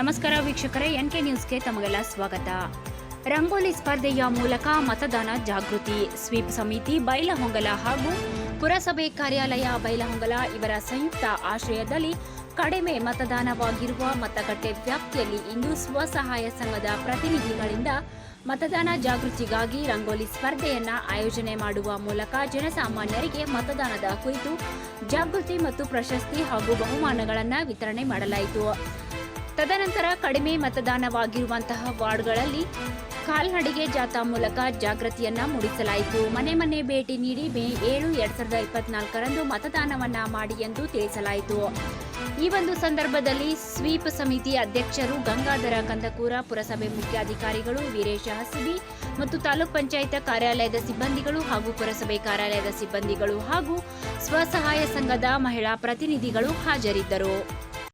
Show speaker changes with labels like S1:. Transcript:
S1: ನಮಸ್ಕಾರ ವೀಕ್ಷಕರೇ N K ನ್ಯೂಸ್ಗೆ ತಮಗೆಲ್ಲ ಸ್ವಾಗತ. ರಂಗೋಲಿ ಸ್ಪರ್ಧೆಯ ಮೂಲಕ ಮತದಾನ ಜಾಗೃತಿ. ಸ್ವೀಪ್ ಸಮಿತಿ, ಬೈಲಹೊಂಗಲ ಹಾಗೂ ಪುರಸಭೆ ಕಾರ್ಯಾಲಯ ಬೈಲಹೊಂಗಲ ಇವರ ಸಂಯುಕ್ತ ಆಶ್ರಯದಲ್ಲಿ ಕಡಿಮೆ ಮತದಾನವಾಗಿರುವ ಮತಗಟ್ಟೆ ವ್ಯಾಪ್ತಿಯಲ್ಲಿ ಇಂದು ಸ್ವಸಹಾಯ ಸಂಘದ ಪ್ರತಿನಿಧಿಗಳಿಂದ ಮತದಾನ ಜಾಗೃತಿಗಾಗಿ ರಂಗೋಲಿ ಸ್ಪರ್ಧೆಯನ್ನ ಆಯೋಜನೆ ಮಾಡುವ ಮೂಲಕ ಜನಸಾಮಾನ್ಯರಿಗೆ ಮತದಾನದ ಕುರಿತು ಜಾಗೃತಿ ಮತ್ತು ಪ್ರಶಸ್ತಿ ಹಾಗೂ ಬಹುಮಾನಗಳನ್ನು ವಿತರಣೆ ಮಾಡಲಾಯಿತು. ತದನಂತರ ಕಡಿಮೆ ಮತದಾನವಾಗಿರುವಂತಹ ವಾರ್ಡ್ಗಳಲ್ಲಿ ಕಾಲ್ನಡಿಗೆ ಜಾಥಾ ಮೂಲಕ ಜಾಗೃತಿಯನ್ನ ಮೂಡಿಸಲಾಯಿತು. ಮನೆ ಮನೆ ಭೇಟಿ ನೀಡಿ ಮೇ ಏಳು ಎರಡ್ ಸಾವಿರದ ಇಪ್ಪತ್ನಾಲ್ಕರಂದು ಮತದಾನವನ್ನ ಮಾಡಿ ಎಂದು ತಿಳಿಸಲಾಯಿತು. ಈ ಒಂದು ಸಂದರ್ಭದಲ್ಲಿ ಸ್ವೀಪ್ ಸಮಿತಿ ಅಧ್ಯಕ್ಷರು ಗಂಗಾಧರ ಕಂದಕೂರ, ಪುರಸಭೆ ಮುಖ್ಯಾಧಿಕಾರಿಗಳು ವೀರೇಶ ಹಸಿಬಿ ಮತ್ತು ತಾಲೂಕ್ ಪಂಚಾಯತ್ ಕಾರ್ಯಾಲಯದ ಸಿಬ್ಬಂದಿಗಳು ಹಾಗೂ ಪುರಸಭೆ ಕಾರ್ಯಾಲಯದ ಸಿಬ್ಬಂದಿಗಳು ಹಾಗೂ ಸ್ವಸಹಾಯ ಸಂಘದ ಮಹಿಳಾ ಪ್ರತಿನಿಧಿಗಳು ಹಾಜರಿದ್ದರು.